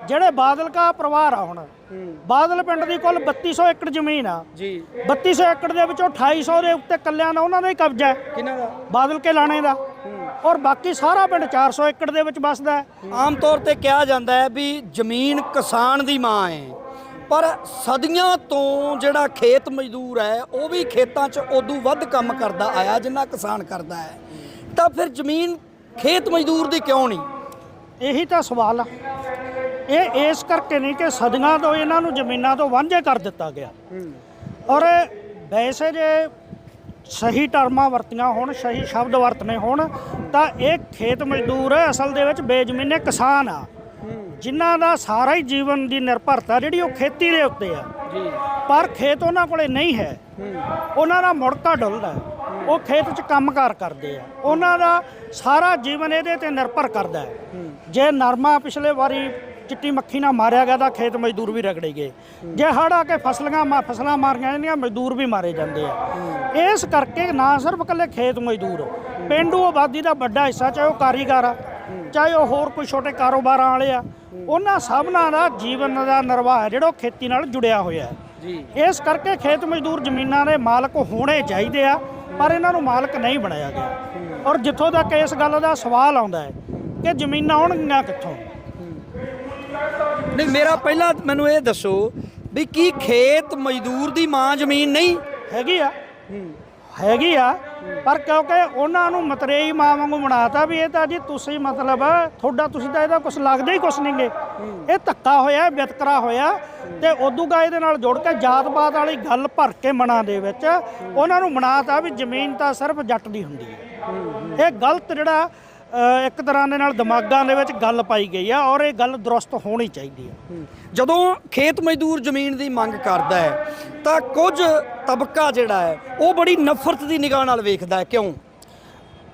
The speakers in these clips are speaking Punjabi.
ਜਿਹੜੇ ਬਾਦਲ ਕਾ ਪਰਿਵਾਰ ਆ ਹੁਣ ਬਾਦਲ ਪਿੰਡ ਦੀ ਕੁੱਲ 3200 ਏਕੜ ਜ਼ਮੀਨ ਆ। ਜੀ। 3200 ਏਕੜ ਦੇ ਵਿੱਚੋਂ 2800 ਦੇ ਉੱਤੇ ਕੱਲਿਆਂ ਦਾ ਉਹਨਾਂ ਦਾ ਹੀ ਕਬਜ਼ਾ ਹੈ। ਕਿਹਨਾਂ ਦਾ? ਬਾਦਲ ਕੇ ਲਾਣੇ ਦਾ। ਔਰ ਬਾਕੀ ਸਾਰਾ ਪਿੰਡ 400 ਏਕੜ ਦੇ ਵਿੱਚ ਵੱਸਦਾ ਹੈ। ਆਮ ਤੌਰ ਤੇ ਕਿਹਾ ਜਾਂਦਾ ਹੈ ਵੀ ਜ਼ਮੀਨ ਕਿਸਾਨ ਦੀ ਮਾਂ ਹੈ। ਪਰ ਸਦੀਆਂ ਤੋਂ ਜਿਹੜਾ ਖੇਤ ਮਜ਼ਦੂਰ ਹੈ ਉਹ ਵੀ ਖੇਤਾਂ 'ਚ ਉਦੋਂ ਵੱਧ ਕੰਮ ਕਰਦਾ ਆਇਆ ਜਿੰਨਾ ਕਿਸਾਨ ਕਰਦਾ ਹੈ। ਤਾਂ ਫਿਰ ਜ਼ਮੀਨ ਖੇਤ ਮਜ਼ਦੂਰ ਦੀ ਕਿਉਂ ਨਹੀਂ? ਇਹੀ ਤਾਂ ਸਵਾਲ ਆ। ਇਹ ਇਸ ਕਰਕੇ ਨਹੀਂ ਕਿ ਸਦੀਆਂ ਤੋਂ ਇਹਨਾਂ ਨੂੰ ਜ਼ਮੀਨਾਂ ਤੋਂ ਵਾਂਝੇ ਕਰ ਦਿੱਤਾ ਗਿਆ। ਔਰ ਵੈਸੇ ਜੇ ਸਹੀ ਟਰਮਾਂ ਵਰਤੀਆਂ ਹੋਣ ਸਹੀ ਸ਼ਬਦ ਵਰਤਨੇ ਹੋਣ ਤਾਂ ਇਹ ਖੇਤ ਮਜ਼ਦੂਰ ਅਸਲ ਦੇ ਵਿੱਚ ਬੇਜ਼ਮੀਨੇ ਕਿਸਾਨ ਆ। ਜਿਨ੍ਹਾਂ ਦਾ ਸਾਰਾ ਹੀ ਜੀਵਨ ਦੀ ਨਿਰਭਰਤਾ ਜਿਹੜੀ ਉਹ ਖੇਤੀ ਦੇ ਉੱਤੇ ਆ। ਪਰ ਖੇਤ ਉਹਨਾਂ ਕੋਲੇ ਨਹੀਂ ਹੈ। ਉਹਨਾਂ ਦਾ ਮੁੜਕਾ ਡੁੱਲਦਾ ਹੈ। ਉਹ ਖੇਤ 'ਚ ਕੰਮਕਾਰ ਕਰਦੇ ਆ। ਉਹਨਾਂ ਦਾ ਸਾਰਾ ਜੀਵਨ ਇਹਦੇ ਤੇ ਨਿਰਭਰ ਕਰਦਾ ਹੈ। ਜੇ ਨਰਮਾ ਪਿਛਲੇ ਵਾਰੀ ਚਿੱਟੀ ਮੱਖੀ ਨਾਲ ਮਾਰਿਆ ਗਿਆ ਤਾਂ ਖੇਤ ਮਜ਼ਦੂਰ ਵੀ ਰਗੜੇ ਗਏ। ਜੇ ਹੜ੍ਹ ਆ ਕੇ ਫਸਲਾਂ ਮਾ ਫਸਲਾਂ ਮਾਰੀਆਂ ਜਾਂਦੀਆਂ ਮਜ਼ਦੂਰ ਵੀ ਮਾਰੇ ਜਾਂਦੇ ਆ। ਇਸ ਕਰਕੇ ਨਾ ਸਿਰਫ ਇਕੱਲੇ ਖੇਤ ਮਜ਼ਦੂਰ ਪਿੰਡੂ ਆਬਾਦੀ ਦਾ ਵੱਡਾ ਹਿੱਸਾ ਚਾਹੇ ਉਹ ਕਾਰੀਗਰ ਆ ਚਾਹੇ ਉਹ ਹੋਰ ਕੋਈ ਛੋਟੇ ਕਾਰੋਬਾਰਾਂ ਵਾਲੇ ਆ ਉਹਨਾਂ ਸਭਨਾਂ ਦਾ ਜੀਵਨ ਦਾ ਨਿਰਵਾਹ ਹੈ ਜਿਹੜਾ ਉਹ ਖੇਤੀ ਨਾਲ ਜੁੜਿਆ ਹੋਇਆ ਜੀ। ਇਸ ਕਰਕੇ ਖੇਤ ਮਜ਼ਦੂਰ ਜ਼ਮੀਨਾਂ ਦੇ ਮਾਲਕ ਹੋਣੇ ਚਾਹੀਦੇ ਆ ਪਰ ਇਹਨਾਂ ਨੂੰ ਮਾਲਕ ਨਹੀਂ ਬਣਾਇਆ ਗਿਆ। ਔਰ ਜਿੱਥੋਂ ਤੱਕ ਇਸ ਗੱਲ ਦਾ ਸਵਾਲ ਆਉਂਦਾ ਹੈ ਕਿ ਜ਼ਮੀਨਾਂ ਆਉਣਗੀਆਂ ਕਿੱਥੋਂ? ਨਹੀਂ, ਮੇਰਾ ਪਹਿਲਾਂ ਮੈਨੂੰ ਇਹ ਦੱਸੋ ਵੀ ਕੀ ਖੇਤ ਮਜ਼ਦੂਰ ਦੀ ਮਾਂ ਜ਼ਮੀਨ ਨਹੀਂ? ਹੈਗੀ ਆ। ਹੈਗੀ ਆ, ਪਰ ਕਿਉਂਕਿ ਉਹਨਾਂ ਨੂੰ ਮਤਰੇਈ ਮਾਂ ਵਾਂਗੂ ਬਣਾਤਾ ਵੀ ਇਹ ਤਾਂ ਜੀ ਤੁਸੀਂ ਮਤਲਬ ਤੁਹਾਡਾ ਤੁਸੀਂ ਤਾਂ ਇਹਦਾ ਕੁਝ ਲੱਗਦਾ ਹੀ ਕੁਝ ਨਹੀਂਗੇ ਇਹ ਧੱਕਾ ਹੋਇਆ ਵਿਤਕਰਾ ਹੋਇਆ ਤੇ ਉਦੋਂਗਾ ਇਹਦੇ ਨਾਲ ਜੁੜ ਕੇ ਜਾਤ-ਪਾਤ ਵਾਲੀ ਗੱਲ ਭਰ ਕੇ ਮਨਾਂ ਦੇ ਵਿੱਚ ਉਹਨਾਂ ਨੂੰ ਬਣਾਤਾ ਵੀ ਜ਼ਮੀਨ ਤਾਂ ਸਿਰਫ ਜੱਟ ਦੀ ਹੁੰਦੀ ਹੈ। ਇਹ ਗਲਤ ਜਿਹੜਾ ਇੱਕ ਤਰ੍ਹਾਂ ਦੇ ਨਾਲ ਦਿਮਾਗਾਂ ਦੇ ਵਿੱਚ ਗੱਲ ਪਾਈ ਗਈ ਆ ਔਰ ਇਹ ਗੱਲ ਦਰੁਸਤ ਹੋਣੀ ਚਾਹੀਦੀ ਆ। ਜਦੋਂ ਖੇਤ ਮਜ਼ਦੂਰ ਜ਼ਮੀਨ ਦੀ ਮੰਗ ਕਰਦਾ ਹੈ ਤਾਂ ਕੁਝ ਤਬਕਾ ਜਿਹੜਾ ਹੈ ਉਹ ਬੜੀ ਨਫ਼ਰਤ ਦੀ ਨਿਗਾਹ ਨਾਲ ਵੇਖਦਾ ਹੈ। ਕਿਉਂ?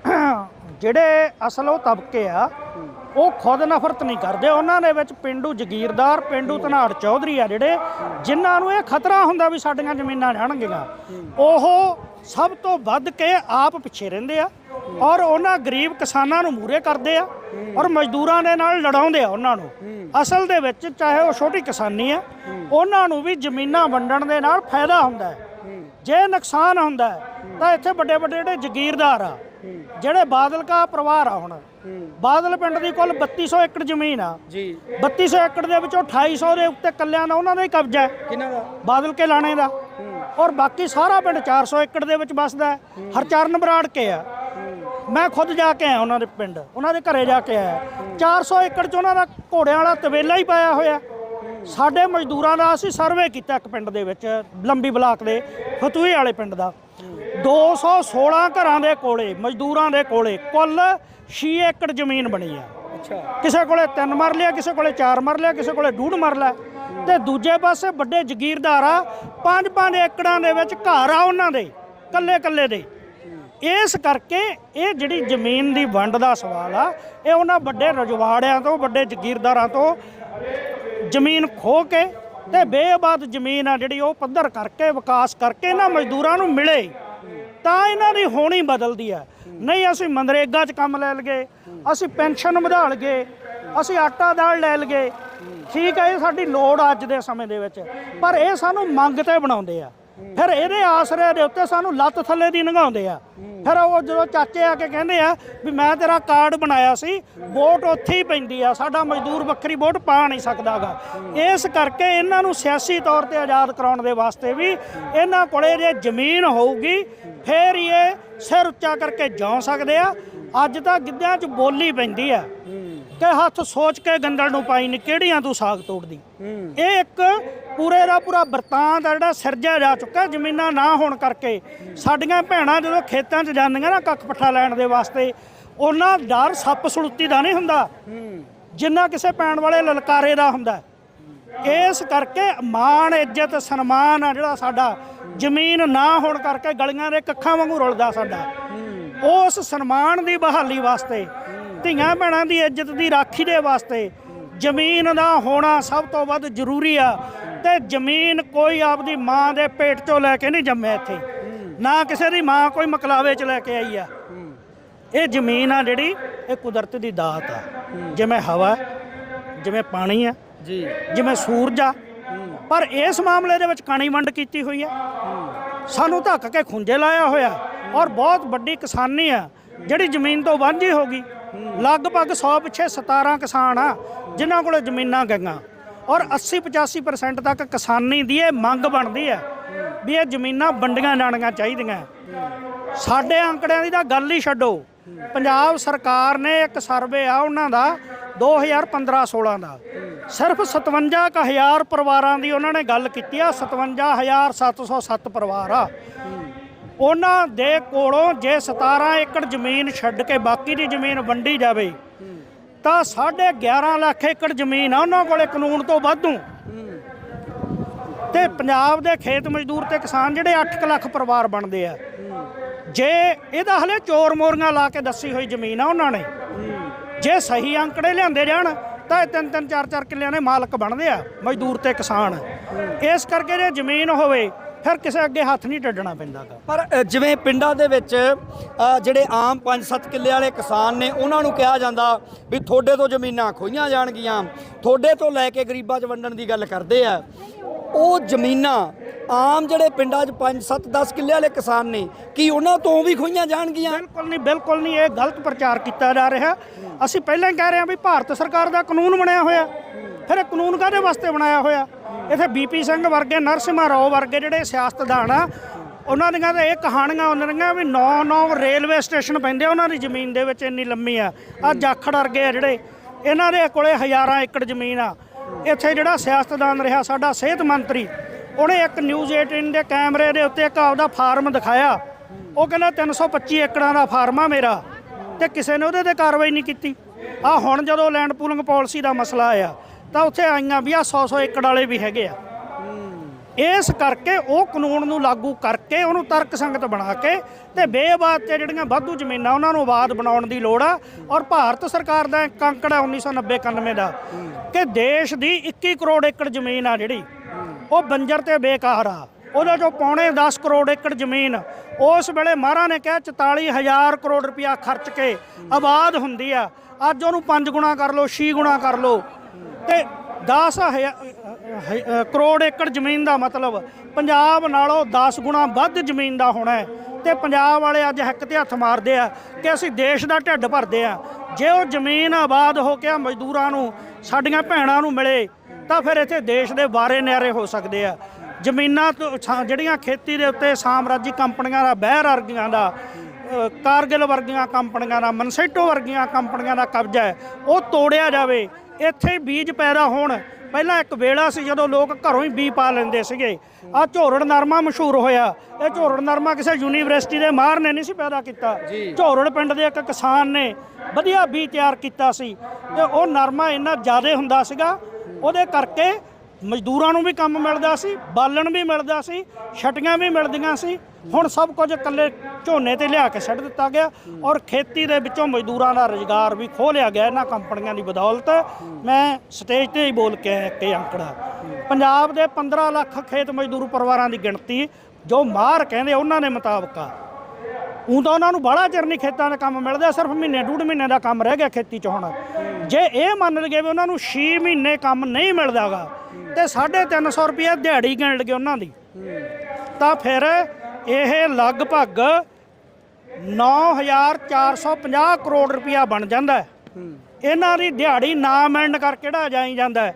ਜਿਹੜੇ ਅਸਲ ਉਹ ਤਬਕੇ ਆ ਉਹ ਖੁਦ ਨਫ਼ਰਤ ਨਹੀਂ ਕਰਦੇ। ਉਹਨਾਂ ਦੇ ਵਿੱਚ ਪਿੰਡੂ ਜਗੀਰਦਾਰ ਪਿੰਡੂ ਧਨਾੜ ਚੌਧਰੀ ਆ ਜਿਹੜੇ ਜਿਨ੍ਹਾਂ ਨੂੰ ਇਹ ਖਤਰਾ ਹੁੰਦਾ ਵੀ ਸਾਡੀਆਂ ਜ਼ਮੀਨਾਂ ਜਾਣਗੀਆਂ ਉਹ ਸਭ ਤੋਂ ਵੱਧ ਕੇ ਆਪ ਪਿੱਛੇ ਰਹਿੰਦੇ ਆ ਔਰ ਉਹਨਾਂ ਗਰੀਬ ਕਿਸਾਨਾਂ ਨੂੰ ਮੂਰੇ ਕਰਦੇ ਆ ਔਰ ਮਜ਼ਦੂਰਾਂ ਦੇ ਨਾਲ ਲੜਾਉਂਦੇ ਆ ਉਹਨਾਂ ਨੂੰ। ਅਸਲ ਦੇ ਵਿੱਚ ਚਾਹੇ ਉਹ ਛੋਟੀ ਕਿਸਾਨੀ ਆ ਉਹਨਾਂ ਨੂੰ ਵੀ ਜ਼ਮੀਨਾਂ ਵੰਡਣ ਦੇ ਨਾਲ ਫਾਇਦਾ ਹੁੰਦਾ ਹੈ। ਜੇ ਨੁਕਸਾਨ ਹੁੰਦਾ ਤਾਂ ਇੱਥੇ ਵੱਡੇ ਵੱਡੇ ਜਿਹੜੇ ਜ਼ਗੀਰਦਾਰ ਆ ਜਿਹੜੇ ਬਾਦਲ ਕਾ ਪਰਿਵਾਰ ਆ ਹੁਣ ਬਾਦਲ ਪਿੰਡ ਦੀ ਕੁੱਲ 3200 ਏਕੜ ਜ਼ਮੀਨ ਆ। ਜੀ। 3200 ਏਕੜ ਦੇ ਵਿੱਚੋਂ 2800 ਦੇ ਉੱਤੇ ਕੱਲਿਆਂ ਦਾ ਉਹਨਾਂ ਦਾ ਹੀ ਕਬਜ਼ਾ ਹੈ। ਕਿਹਨਾਂ ਦਾ? ਬਾਦਲ ਕੇ ਲਾਣੇ ਦਾ। ਔਰ ਬਾਕੀ ਸਾਰਾ ਪਿੰਡ 400 ਏਕੜ ਦੇ ਵਿੱਚ ਵੱਸਦਾ ਹਰਚਰਨ ਬਰਾੜ ਕੇ ਆ। ਮੈਂ ਖੁਦ ਜਾ ਕੇ ਆਇਆ ਉਹਨਾਂ ਦੇ ਪਿੰਡ। ਉਹਨਾਂ ਦੇ ਘਰੇ ਜਾ ਕੇ ਆਇਆ। 400 ਏਕੜ ਚ ਉਹਨਾਂ ਦਾ ਘੋੜਿਆਂ ਵਾਲਾ ਤਵੇਲਾ ਹੀ ਪਾਇਆ ਹੋਇਆ। ਸਾਡੇ ਮਜ਼ਦੂਰਾਂ ਦਾ ਅਸੀਂ ਸਰਵੇ ਕੀਤਾ ਇੱਕ ਪਿੰਡ ਦੇ ਵਿੱਚ ਲੰਬੀ ਬਲਾਕ ਦੇ ਫਤੂਹੀ ਵਾਲੇ ਪਿੰਡ ਦਾ। 216 ਘਰਾਂ ਦੇ ਕੋਲੇ ਮਜ਼ਦੂਰਾਂ ਦੇ ਕੋਲੇ ਕੁੱਲ 6 ਏਕੜ ਜ਼ਮੀਨ ਬਣੀ ਆ। ਅੱਛਾ। ਕਿਸੇ ਕੋਲੇ ਤਿੰਨ ਮਰ ਲਿਆ ਕਿਸੇ ਕੋਲੇ ਚਾਰ ਮਰ ਲਿਆ ਕਿਸੇ ਕੋਲੇ ਮਰ ਲਿਆ। ਤੇ ਦੂਜੇ ਪਾਸੇ ਵੱਡੇ ਜ਼ਗੀਰਦਾਰ ਆ, ਪੰਜ ਪੰਜ ਏਕੜਾਂ ਦੇ ਵਿੱਚ ਘਰ ਆ ਉਹਨਾਂ ਦੇ ਕੱਲੇ ਕੱਲੇ ਦੇ। ਇਸ ਕਰਕੇ ਇਹ ਜਿਹੜੀ ਜ਼ਮੀਨ ਦੀ ਵੰਡ ਦਾ ਸਵਾਲ ਆ, ਇਹ ਉਹਨਾਂ ਵੱਡੇ ਰਜਵਾੜਿਆਂ ਤੋਂ, ਵੱਡੇ ਜ਼ਗੀਰਦਾਰਾਂ ਤੋਂ ਜ਼ਮੀਨ ਖੋ ਕੇ ਤੇ ਬੇਬਾਦ ਜ਼ਮੀਨ ਆ ਜਿਹੜੀ ਉਹ ਪੱਧਰ ਕਰਕੇ, ਵਿਕਾਸ ਕਰਕੇ ਇਹਨਾਂ ਮਜ਼ਦੂਰਾਂ ਨੂੰ ਮਿਲੇ। ਤਾਂ ਇਹਨਾਂ ਦੀ ਹੋਣੀ ਬਦਲਦੀ ਆ। ਨਹੀਂ, ਅਸੀਂ ਮਨਰੇਗਾ 'ਚ ਕੰਮ ਲੈ ਲਗੇ, ਅਸੀਂ ਪੈਨਸ਼ਨ ਵਧਾ ਲਗੇ, ਅਸੀਂ ਆਟਾ ਦਾਲ ਲੈ ਲਗੇ ਠੀਕ ਹੈ, ਇਹ ਸਾਡੀ ਲੋੜ ਆ ਅੱਜ ਦੇ ਸਮੇਂ ਦੇ ਵਿੱਚ। ਪਰ ਇਹ ਸਾਨੂੰ ਮੰਗ ਤੇ ਬਣਾਉਂਦੇ ਆ। ਫਿਰ ਇਹਦੇ ਆਸਰੇ ਦੇ ਉੱਤੇ ਸਾਨੂੰ ਲੱਤ ਥੱਲੇ ਦੀ ਨੰਗਾਉਂਦੇ ਆ। ਫਿਰ ਉਹ ਜਦੋਂ ਚਾਚੇ ਆ ਕੇ ਕਹਿੰਦੇ ਆ ਵੀ ਮੈਂ ਤੇਰਾ ਕਾਰਡ ਬਣਾਇਆ ਸੀ, ਵੋਟ ਉੱਥੇ ਹੀ ਪੈਂਦੀ ਆ। ਸਾਡਾ ਮਜ਼ਦੂਰ ਵੱਖਰੀ ਵੋਟ ਪਾ ਨਹੀਂ ਸਕਦਾਗਾ। ਇਸ ਕਰਕੇ ਇਹਨਾਂ ਨੂੰ ਸਿਆਸੀ ਤੌਰ ਤੇ ਆਜ਼ਾਦ ਕਰਾਉਣ ਦੇ ਵਾਸਤੇ ਵੀ ਇਹਨਾਂ ਕੋਲੇ ਜੇ ਜ਼ਮੀਨ ਹੋਊਗੀ, ਫੇਰ ਇਹ ਸਿਰ ਉੱਚਾ ਕਰਕੇ ਜਿਉ ਸਕਦੇ ਆ। ਅੱਜ ਤਾਂ ਗਿੱਧਿਆਂ 'ਚ ਬੋਲੀ ਪੈਂਦੀ ਆ। ਕਿ ਹੱਥ ਸੋਚ ਕੇ ਗੰਦਲ ਨੂੰ ਪਾਈ ਨੀ ਕਿਹੜੀਆਂ ਤੂੰ ਸਾਗ ਤੋੜਦੀ? ਇਹ ਇੱਕ ਪੂਰੇ ਦਾ ਪੂਰਾ ਵਰਤਾਂਤ ਆ ਜਿਹੜਾ ਸਿਰਜਿਆ ਜਾ ਚੁੱਕਾ ਜ਼ਮੀਨਾਂ ਨਾ ਹੋਣ ਕਰਕੇ। ਸਾਡੀਆਂ ਭੈਣਾਂ ਜਦੋਂ ਖੇਤਾਂ 'ਚ ਜਾਂਦੀਆਂ ਨਾ ਕੱਖ ਪੱਠਾ ਲੈਣ ਦੇ ਵਾਸਤੇ ਉਹਨਾਂ ਡਰ ਸੱਪ ਸਲੂਤੀ ਦਾ ਨਹੀਂ ਹੁੰਦਾ। ਜਿੰਨਾ ਕਿਸੇ ਪੈਣ ਵਾਲੇ ਲਲਕਾਰੇ ਦਾ ਹੁੰਦਾ। ਇਸ ਕਰਕੇ ਮਾਣ ਇੱਜ਼ਤ ਸਨਮਾਨ ਆ ਜਿਹੜਾ ਸਾਡਾ ਜ਼ਮੀਨ ਨਾ ਹੋਣ ਕਰਕੇ ਗਲੀਆਂ ਦੇ ਕੱਖਾਂ ਵਾਂਗੂ ਰੁਲਦਾ ਸਾਡਾ। ਉਸ ਸਨਮਾਨ ਦੀ ਬਹਾਲੀ ਵਾਸਤੇ ਧੀਆਂ ਭੈਣਾਂ ਦੀ ਇੱਜ਼ਤ ਦੀ ਰਾਖੀ ਦੇ ਵਾਸਤੇ ਜ਼ਮੀਨ ਦਾ ਹੋਣਾ ਸਭ ਤੋਂ ਵੱਧ ਜ਼ਰੂਰੀ ਆ ਤੇ ਜ਼ਮੀਨ ਕੋਈ ਆਪਦੀ ਮਾਂ ਦੇ ਪੇਟ ਚੋਂ ਲੈ ਕੇ ਨਹੀਂ ਜੰਮਿਆ ਇੱਥੇ। ਨਾ ਕਿਸੇ ਦੀ ਮਾਂ ਕੋਈ ਮਕਲਾਵੇ ਚ ਲੈ ਕੇ ਆਈ ਆ। ਇਹ ਜ਼ਮੀਨ ਆ ਜਿਹੜੀ ਇਹ ਕੁਦਰਤ ਦੀ ਦਾਤ ਆ। ਜਿਵੇਂ ਹਵਾ ਜਿਵੇਂ ਪਾਣੀ ਆ ਜੀ। ਜਿਵੇਂ ਸੂਰਜ ਆ। ਪਰ ਇਸ ਮਾਮਲੇ ਦੇ ਵਿੱਚ ਕਾਣੀ ਵੰਡ ਕੀਤੀ ਹੋਈ ਹੈ ਸਾਨੂੰ ਧੱਕ ਕੇ ਖੁੰਝੇ ਲਾਇਆ ਹੋਇਆ। ਔਰ ਬਹੁਤ ਵੱਡੀ ਕਿਸਾਨੀ ਆ। ਜਿਹੜੀ ਜ਼ਮੀਨ ਤੋਂ ਵਾਂਝੀ ਹੋ ਗਈ। ਲਗਭਗ 100 ਪਿੱਛੇ 17 ਕਿਸਾਨ ਆ, ਜਿਨ੍ਹਾਂ ਕੋਲੇ ਜ਼ਮੀਨਾਂ ਗਈਆਂ। ਔਰ 80 85% ਤੱਕ ਕਿਸਾਨੀ ਦੀ ਇਹ ਮੰਗ ਬਣਦੀ ਹੈ ਵੀ ਇਹ ਜ਼ਮੀਨਾਂ ਵੰਡੀਆਂ ਜਾਣੀਆਂ ਚਾਹੀਦੀਆਂ। ਸਾਡੇ ਅੰਕੜਿਆਂ ਦੀ ਤਾਂ ਗੱਲ ਹੀ ਛੱਡੋ। ਪੰਜਾਬ ਸਰਕਾਰ ਨੇ ਇੱਕ ਸਰਵੇ ਆ, ਉਹਨਾਂ ਦਾ 2015-16 ਦਾ। ਸਿਰਫ 57000 ਪਰਿਵਾਰਾਂ ਦੀ ਉਹਨਾਂ ਨੇ ਗੱਲ ਕੀਤੀ ਆ 57707 ਪਰਿਵਾਰ ਆ। ਉਹਨਾਂ ਦੇ ਕੋਲੋਂ ਜੇ 17 ਏਕੜ ਜ਼ਮੀਨ ਛੱਡ ਕੇ ਬਾਕੀ ਦੀ ਜ਼ਮੀਨ ਵੰਡੀ ਜਾਵੇ, ਤਾਂ 11.5 ਲੱਖ ਏਕੜ ਜ਼ਮੀਨ ਆ ਉਹਨਾਂ ਕੋਲੇ ਕਾਨੂੰਨ ਤੋਂ ਵਾਧੂ। ਤੇ ਪੰਜਾਬ ਦੇ ਖੇਤ ਮਜ਼ਦੂਰ ਤੇ ਕਿਸਾਨ ਜਿਹੜੇ 8 ਲੱਖ ਪਰਿਵਾਰ ਬਣਦੇ ਆ, ਜੇ ਇਹਦਾ ਹਲੇ ਚੋਰ ਮੋਰੀਆਂ ਲਾ ਕੇ ਦੱਸੀ ਹੋਈ ਜ਼ਮੀਨ ਆ ਉਹਨਾਂ ਨੇ, ਜੇ ਸਹੀ ਅੰਕੜੇ ਲਿਆਂਦੇ ਜਾਣ, ਤਾਂ ਇਹ ਤਿੰਨ ਤਿੰਨ ਚਾਰ ਚਾਰ ਕਿੱਲਿਆਂ ਦੇ ਮਾਲਕ ਬਣਦੇ ਆ ਮਜ਼ਦੂਰ ਤੇ ਕਿਸਾਨ। ਇਸ ਕਰਕੇ ਜੇ ਜ਼ਮੀਨ ਹੋਵੇ ਫਿਰ ਕਿਸੇ ਅੱਗੇ ਹੱਥ ਨਹੀਂ ਡੱਡਣਾ ਪੈਂਦਾਗਾ। ਪਰ ਅ, ਜਿਵੇਂ ਪਿੰਡਾਂ ਦੇ ਵਿੱਚ ਅ, ਜਿਹੜੇ ਆਮ 5-7 ਕਿੱਲੇ ਵਾਲੇ ਕਿਸਾਨ ਨੇ ਉਹਨਾਂ ਨੂੰ ਕਿਹਾ ਜਾਂਦਾ ਵੀ ਤੁਹਾਡੇ ਤੋਂ ਜ਼ਮੀਨਾਂ ਖੋਈਆਂ ਜਾਣਗੀਆਂ ਤੁਹਾਡੇ ਤੋਂ ਲੈ ਕੇ ਗਰੀਬਾਂ 'ਚ ਵੰਡਣ ਦੀ ਗੱਲ ਕਰਦੇ ਆ। ਉਹ ਜ਼ਮੀਨਾਂ ਆਮ ਜਿਹੜੇ ਪਿੰਡਾਂ 'ਚ 5-7 10 ਕਿੱਲੇ ਵਾਲੇ ਕਿਸਾਨ ਨੇ ਕੀ ਉਹਨਾਂ ਤੋਂ ਵੀ ਖੋਈਆਂ ਜਾਣਗੀਆਂ? ਬਿਲਕੁਲ ਨਹੀਂ ਬਿਲਕੁਲ ਨਹੀਂ ਇਹ ਗਲਤ ਪ੍ਰਚਾਰ ਕੀਤਾ ਜਾ ਰਿਹਾ। ਅਸੀਂ ਪਹਿਲਾਂ ਹੀ ਕਹਿ ਰਹੇ ਹਾਂ ਵੀ ਭਾਰਤ ਸਰਕਾਰ ਦਾ ਕਾਨੂੰਨ ਬਣਿਆ ਹੋਇਆ। ਫਿਰ ਇਹ ਕਾਨੂੰਨ ਕਾਹਦੇ ਵਾਸਤੇ ਬਣਾਇਆ ਹੋਇਆ? ਇੱਥੇ ਬੀਪੀ ਸਿੰਘ ਵਰਗੇ ਨਰਸਿਮਾ ਰਾਓ ਵਰਗੇ ਜਿਹੜੇ ਸਿਆਸਤਦਾਨ ਆ, ਉਹਨਾਂ ਦੀਆਂ ਤਾਂ ਇਹ ਕਹਾਣੀਆਂ ਉਹਨਾਂ ਦੀਆਂ ਵੀ ਨੌ ਨੌ ਰੇਲਵੇ ਸਟੇਸ਼ਨ ਪੈਂਦੇ ਆ, ਉਹਨਾਂ ਦੀ ਜ਼ਮੀਨ ਦੇ ਵਿੱਚ ਇੰਨੀ ਲੰਮੀ ਆ। ਆ ਜਾਖੜ ਵਰਗੇ ਆ ਜਿਹੜੇ, ਇਹਨਾਂ ਦੇ ਕੋਲੇ ਹਜ਼ਾਰਾਂ ਏਕੜ ਜ਼ਮੀਨ ਆ। ਇੱਥੇ ਜਿਹੜਾ ਸਿਆਸਤਦਾਨ ਰਿਹਾ, ਸਾਡਾ ਸਿਹਤ ਮੰਤਰੀ, ਉਹਨੇ ਇੱਕ ਨਿਊਜ਼ 18 ਦੇ ਕੈਮਰੇ ਦੇ ਉੱਤੇ ਇੱਕ ਆਪਦਾ ਫਾਰਮ ਦਿਖਾਇਆ। ਉਹ ਕਹਿੰਦਾ 325 ਏਕੜਾਂ ਦਾ ਫਾਰਮ ਆ ਮੇਰਾ, ਤੇ ਕਿਸੇ ਨੇ ਉਹਦੇ ਤੇ ਕਾਰਵਾਈ ਨਹੀਂ ਕੀਤੀ। ਆ ਹੁਣ ਜਦੋਂ ਲੈਂਡ ਪੂਲਿੰਗ ਪਾਲਿਸੀ ਦਾ ਮਸਲਾ ਆਇਆ ਤਾਂ ਉੱਥੇ ਆਈਆਂ ਵੀ ਆ 100 100 ਏਕੜ ਵਾਲੇ ਵੀ ਹੈਗੇ ਆ। ਇਸ ਕਰਕੇ ਉਹ ਕਾਨੂੰਨ ਨੂੰ ਲਾਗੂ ਕਰਕੇ ਉਹਨੂੰ ਤਰਕ ਸੰਗਤ ਬਣਾ ਕੇ ਤੇ ਬੇਬਾਦ ਤੇ ਜਿਹੜੀਆਂ ਵਾਧੂ ਜ਼ਮੀਨਾਂ ਉਹਨਾਂ ਨੂੰ ਆਬਾਦ ਬਣਾਉਣ ਦੀ ਲੋੜ ਆ। ਔਰ ਭਾਰਤ ਸਰਕਾਰ ਦਾ ਇੱਕ ਅੰਕੜਾ 1990-91 ਦਾ ਕਿ ਦੇਸ਼ ਦੀ 21 ਕਰੋੜ ਏਕੜ ਜ਼ਮੀਨ ਆ ਜਿਹੜੀ, ਉਹ ਬੰਜਰ ਤੇ ਬੇਕਾਰ ਆ। ਉਹਦੇ ਚੋਂ ਪੌਣੇ 10 ਕਰੋੜ ਏਕੜ ਜ਼ਮੀਨ, ਉਸ ਵੇਲੇ ਮਹਾਰਾ ਨੇ ਕਿਹਾ 44000 ਕਰੋੜ ਰੁਪਇਆ ਖਰਚ ਕੇ ਆਬਾਦ ਹੁੰਦੀ ਆ। ਅੱਜ ਉਹਨੂੰ 5 ਗੁਣਾ ਕਰ ਲਓ 6 ਗੁਣਾ ਕਰ ਲਓ। ਤੇ 10 ਕਰੋੜ ਏਕੜ ਜ਼ਮੀਨ ਦਾ ਮਤਲਬ, ਪੰਜਾਬ ਨਾਲੋਂ 10 ਗੁਣਾ ਵੱਧ ਜ਼ਮੀਨ ਦਾ ਹੋਣਾ ਹੈ। ਤੇ ਪੰਜਾਬ ਵਾਲੇ ਅੱਜ ਹੱਕ ਤੇ ਹੱਥ ਮਾਰਦੇ ਆ ਕਿ ਅਸੀਂ ਦੇਸ਼ ਦਾ ਢਿੱਡ ਭਰਦੇ ਆ। ਜੇ ਉਹ ਜ਼ਮੀਨ ਆਬਾਦ ਹੋ ਕੇ ਆ ਮਜ਼ਦੂਰਾਂ ਨੂੰ, ਸਾਡੀਆਂ ਭੈਣਾਂ ਨੂੰ ਮਿਲੇ, ਤਾਂ ਫਿਰ ਇੱਥੇ ਦੇਸ਼ ਦੇ ਬਾਰੇ ਨਿਆਰੇ ਹੋ ਸਕਦੇ ਆ। ਜ਼ਮੀਨਾਂ ਤੋਂ, ਛਾਂ- ਜਿਹੜੀਆਂ ਖੇਤੀ ਦੇ ਉੱਤੇ ਸਾਮਰਾਜੀ ਕੰਪਨੀਆਂ ਦਾ ਬਹਿਰ ਅਰਗੀਆਂ ਦਾ ਕਾਰਗਿਲ ਵਰਗੀਆਂ ਕੰਪਨੀਆਂ ਦਾ ਮਨਸੈਟੋ ਵਰਗੀਆਂ ਕੰਪਨੀਆਂ ਦਾ ਕਬਜ਼ਾ ਹੈ ਉਹ ਤੋੜਿਆ ਜਾਵੇ। ਇੱਥੇ ਬੀਜ ਪੈਦਾ ਹੋਣ ਪਹਿਲਾਂ ਇੱਕ ਵੇਲਾ ਸੀ ਜਦੋਂ ਲੋਕ ਘਰੋਂ ਹੀ ਬੀ ਪਾ ਲੈਂਦੇ ਸੀਗੇ। ਆ ਝੋਰੜ ਨਰਮਾ ਮਸ਼ਹੂਰ ਹੋਇਆ। ਇਹ ਝੋਰੜ ਨਰਮਾ ਕਿਸੇ ਯੂਨੀਵਰਸਿਟੀ ਦੇ ਮਾਹਰ ਨੇ ਨਹੀਂ ਸੀ ਪੈਦਾ ਕੀਤਾ। ਝੋਰੜ ਪਿੰਡ ਦੇ ਇੱਕ ਕਿਸਾਨ ਨੇ ਵਧੀਆ ਬੀ ਤਿਆਰ ਕੀਤਾ ਸੀ ਤੇ ਉਹ ਨਰਮਾ ਇੰਨਾ ਜ਼ਿਆਦਾ ਹੁੰਦਾ ਸੀਗਾ ਉਹਦੇ ਕਰਕੇ ਮਜ਼ਦੂਰਾਂ ਨੂੰ ਵੀ ਕੰਮ ਮਿਲਦਾ ਸੀ ਬਾਲਣ ਵੀ ਮਿਲਦਾ ਸੀ ਛਟੀਆਂ ਵੀ ਮਿਲਦੀਆਂ ਸੀ। ਹੁਣ ਸਭ ਕੁਝ ਇਕੱਲੇ ਝੋਨੇ ਤੇ ਲਿਆ ਕੇ ਛੱਡ ਦਿੱਤਾ ਗਿਆ ਔਰ ਖੇਤੀ ਦੇ ਵਿੱਚੋਂ ਮਜ਼ਦੂਰਾਂ ਦਾ ਰੁਜ਼ਗਾਰ ਵੀ ਖੋਹ ਲਿਆ ਗਿਆ ਇਹਨਾਂ ਕੰਪਨੀਆਂ ਦੀ ਬਦੌਲਤ। ਮੈਂ ਸਟੇਜ ਤੇ ਹੀ ਬੋਲ ਕੇ ਆਇਆ ਇੱਕ ਇਹ ਅੰਕੜਾ। ਪੰਜਾਬ ਦੇ 15 ਲੱਖ ਖੇਤ ਮਜ਼ਦੂਰ ਪਰਿਵਾਰਾਂ ਦੀ ਗਿਣਤੀ ਜੋ ਮਾਰ ਕਹਿੰਦੇ ਉਹਨਾਂ ਦੇ ਮੁਤਾਬਕ ਆ। ਊਂ ਤਾਂ ਉਹਨਾਂ ਨੂੰ ਬੜਾ ਚਿਰ ਨਹੀਂ ਖੇਤਾਂ ਦਾ ਕੰਮ ਮਿਲਦਾ, ਸਿਰਫ ਮਹੀਨੇ, ਡੂਢ ਮਹੀਨੇ ਦਾ ਕੰਮ ਰਹਿ ਗਿਆ ਖੇਤੀ 'ਚ ਹੁਣ। ਜੇ ਇਹ ਮੰਨ ਲਈਏ ਵੀ ਉਹਨਾਂ ਨੂੰ 6 ਮਹੀਨੇ ਕੰਮ ਨਹੀਂ ਮਿਲਦਾਗਾ ਤੇ 350 ਰੁਪਏ ਦਿਹਾੜੀ ਗਿਣ ਲਗੇ ਉਹਨਾਂ ਦੀ, ਤਾਂ ਫਿਰ ਇਹ ਲਗਭਗ 9450 ਕਰੋੜ ਰੁਪਇਆ ਬਣ ਜਾਂਦਾ ਹੈ। ਇਹਨਾਂ ਦੀ ਦਿਹਾੜੀ ਨਾ ਮਿਲਣ ਕਰ ਕਿਹੜਾ ਜਾਈ ਜਾਂਦਾ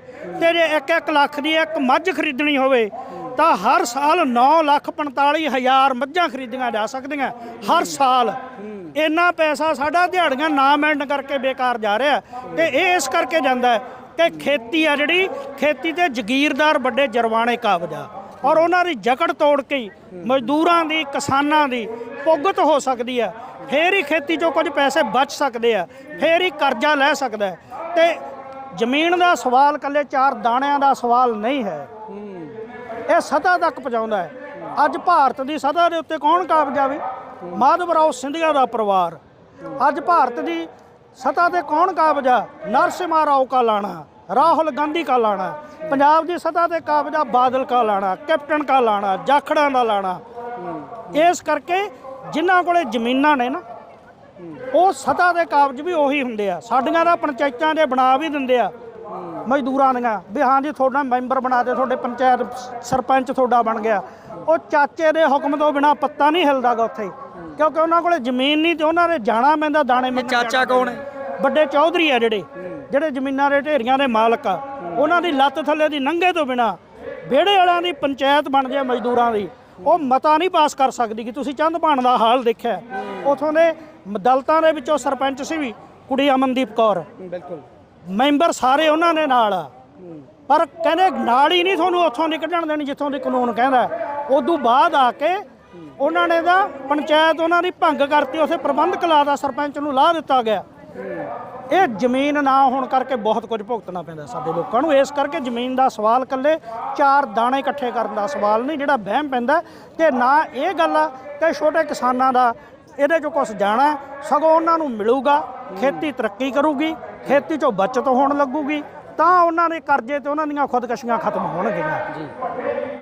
ਤੇ ਜੇ 1-1 ਲੱਖ ਦੀ ਇੱਕ ਮੱਝ ਖਰੀਦਣੀ ਹੋਵੇ ਤਾਂ ਹਰ ਸਾਲ 9 ਲੱਖ 45 ਹਜ਼ਾਰ ਮੱਝਾਂ ਖਰੀਦੀਆਂ ਜਾ ਸਕਦੀਆਂ ਹਰ ਸਾਲ। ਇੰਨਾ ਪੈਸਾ ਸਾਡਾ ਦਿਹਾੜੀਆਂ ਨਾ ਮਿਲਣ ਕਰਕੇ ਬੇਕਾਰ ਜਾ ਰਿਹਾ ਤੇ ਇਹ ਇਸ ਕਰਕੇ ਜਾਂਦਾ ਕਿ ਖੇਤੀ ਆ ਜਿਹੜੀ ਖੇਤੀ ਤੇ ਜ਼ਗੀਰਦਾਰ ਵੱਡੇ ਜਰਵਾਣੇ ਕਾਬਜਾ ਔਰ ਉਹਨਾਂ ਦੀ ਜਕੜ ਤੋੜ ਕੇ ਮਜ਼ਦੂਰਾਂ ਦੀ, ਕਿਸਾਨਾਂ ਦੀ ਪੁੱਗਤ ਹੋ ਸਕਦੀ ਹੈ। ਫੇਰ ਹੀ ਖੇਤੀ 'ਚੋਂ ਕੁਝ ਪੈਸੇ ਬਚ ਸਕਦੇ ਆ। ਫੇਰ ਹੀ ਕਰਜ਼ਾ ਲੈ ਸਕਦਾ ਹੈ। ਤੇ ਜ਼ਮੀਨ ਦਾ ਸਵਾਲ ਕੱਲੇ ਚਾਰ ਦਾਣਿਆਂ ਦਾ ਸਵਾਲ ਨਹੀਂ ਹੈ। ਇਹ ਸਤਾ ਤੱਕ ਪਹੁੰਚਾਉਂਦਾ ਹੈ। ਅੱਜ ਭਾਰਤ ਦੀ ਸਤਾ ਦੇ ਉੱਤੇ ਕੌਣ ਕਾਬਜਾ ਵੀ ਮਾਧਵਰਾਓ ਸਿੰਧੀਆ ਦਾ ਪਰਿਵਾਰ। ਅੱਜ ਭਾਰਤ ਦੀ ਸਤਾ ਤੇ ਕੌਣ ਕਾਬਜਾ ਨਰਸਿਮਾ ਰਾਓ ਕਾ ਲਾਣਾ, ਰਾਹੁਲ ਗਾਂਧੀ ਕਾ ਲਾਣਾ। ਪੰਜਾਬ ਦੀ ਸਤਾ ਤੇ ਕਾਬਜਾ ਬਾਦਲ ਕਾ ਲਾਣਾ ਕੈਪਟਨ ਕਾ ਲਾਣਾ ਜਾਖੜਾਂ ਦਾ ਲਾਣਾ। ਇਸ ਕਰਕੇ ਜਿਨ੍ਹਾਂ ਕੋਲੇ ਜ਼ਮੀਨਾਂ ਨੇ ਨਾ ਉਹ ਸਤਾ ਦੇ ਕਾਬਜ ਵੀ ਉਹੀ ਹੁੰਦੇ ਆ। ਸਾਡੀਆਂ ਦਾ ਪੰਚਾਇਤਾਂ ਦੇ ਬਣਾ ਵੀ ਦਿੰਦੇ ਆ ਮਜ਼ਦੂਰਾਂ ਦੀਆਂ। ਵੀ ਹਾਂ ਜੀ ਤੁਹਾਡਾ ਮੈਂਬਰ ਬਣਾ ਦੇ ਤੁਹਾਡੇ ਪੰਚਾਇਤ ਸਰਪੰਚ ਤੁਹਾਡਾ ਬਣ ਗਿਆ। ਉਹ ਚਾਚੇ ਦੇ ਹੁਕਮ ਤੋਂ ਬਿਨਾ ਪੱਤਾ ਨਹੀਂ ਹਿਲਦਾਗਾ ਉੱਥੇ। ਕਿਉਂਕਿ ਉਹਨਾਂ ਕੋਲੇ ਜ਼ਮੀਨ ਨਹੀਂ ਤੇ ਉਹਨਾਂ ਨੇ ਜਾਣਾ ਪੈਂਦਾ ਦਾਣੇ ਮੰਗਣ ਚਾਚਾ ਕੌਣ ਹੈ? ਵੱਡੇ ਚੌਧਰੀ ਆ ਜਿਹੜੇ। ਜਿਹੜੇ ਜ਼ਮੀਨਾਂ ਦੇ ਢੇਰੀਆਂ ਦੇ ਮਾਲਕ ਆ ਉਹਨਾਂ ਦੀ ਲੱਤ ਥੱਲੇ ਦੀ ਨੰਗੇ ਤੋਂ ਬਿਨਾ ਵਿਹੜੇ ਵਾਲਿਆਂ ਦੀ ਪੰਚਾਇਤ ਬਣ ਜਾਏ ਮਜ਼ਦੂਰਾਂ ਦੀ ਉਹ ਮਤਾ ਨਹੀਂ ਪਾਸ ਕਰ ਸਕਦੀ ਕਿ ਤੁਸੀਂ ਚੰਦ ਭਾਣ ਦਾ ਹਾਲ ਦੇਖਿਆ ਉਥੋਂ ਦੇ ਦਲਤਾਂ ਦੇ ਵਿੱਚੋਂ ਸਰਪੰਚ ਸੀ ਵੀ ਕੁੜੀ ਅਮਨਦੀਪ ਕੌਰ। ਬਿਲਕੁਲ। ਮੈਂਬਰ ਸਾਰੇ ਉਹਨਾਂ ਦੇ ਨਾਲ ਆ। ਪਰ ਕਹਿੰਦੇ ਨਾਲ ਹੀ ਨਹੀਂ ਤੁਹਾਨੂੰ ਉੱਥੋਂ ਨਿਕਲਣ ਦੇਣੀ ਜਿੱਥੋਂ ਦੀ ਕਾਨੂੰਨ ਕਹਿੰਦਾ ਉਦੋਂ ਬਾਅਦ ਆ ਕੇ ਉਹਨਾਂ ਨੇ ਦਾ ਪੰਚਾਇਤ ਉਹਨਾਂ ਦੀ ਭੰਗ ਕਰਤੀ ਉਥੇ ਪ੍ਰਬੰਧਕ ਲਾ ਦਾ ਸਰਪੰਚ ਨੂੰ ਲਾ ਦਿੱਤਾ ਗਿਆ। ਇਹ ਜ਼ਮੀਨ ਨਾ ਹੋਣ ਕਰਕੇ ਬਹੁਤ ਕੁਝ ਭੁਗਤਣਾ ਪੈਂਦਾ ਸਾਡੇ ਲੋਕਾਂ ਨੂੰ। ਇਸ ਕਰਕੇ ਜ਼ਮੀਨ ਦਾ ਸਵਾਲ ਇਕੱਲੇ ਚਾਰ ਦਾਣੇ ਇਕੱਠੇ ਕਰਨ ਦਾ ਸਵਾਲ ਨਹੀਂ, ਜਿਹੜਾ ਵਹਿਮ ਪੈਂਦਾ ਤੇ ਨਾ ਇਹ ਗੱਲ ਆ ਕਿ ਛੋਟੇ ਕਿਸਾਨਾਂ ਦਾ ਇਹਦੇ ਚੋਂ ਕੁਝ ਜਾਣਾ ਸਗੋਂ ਉਹਨਾਂ ਨੂੰ ਮਿਲੂਗਾ, ਖੇਤੀ ਤਰੱਕੀ ਕਰੂਗੀ, ਖੇਤੀ ਚੋਂ ਬਚਤ ਹੋਣ ਲੱਗੂਗੀ, ਤਾਂ ਉਹਨਾਂ ਦੇ ਕਰਜ਼ੇ ਤੇ ਉਹਨਾਂ ਦੀਆਂ ਖੁਦਕਸ਼ੀਆਂ ਖਤਮ ਹੋਣਗੀਆਂ।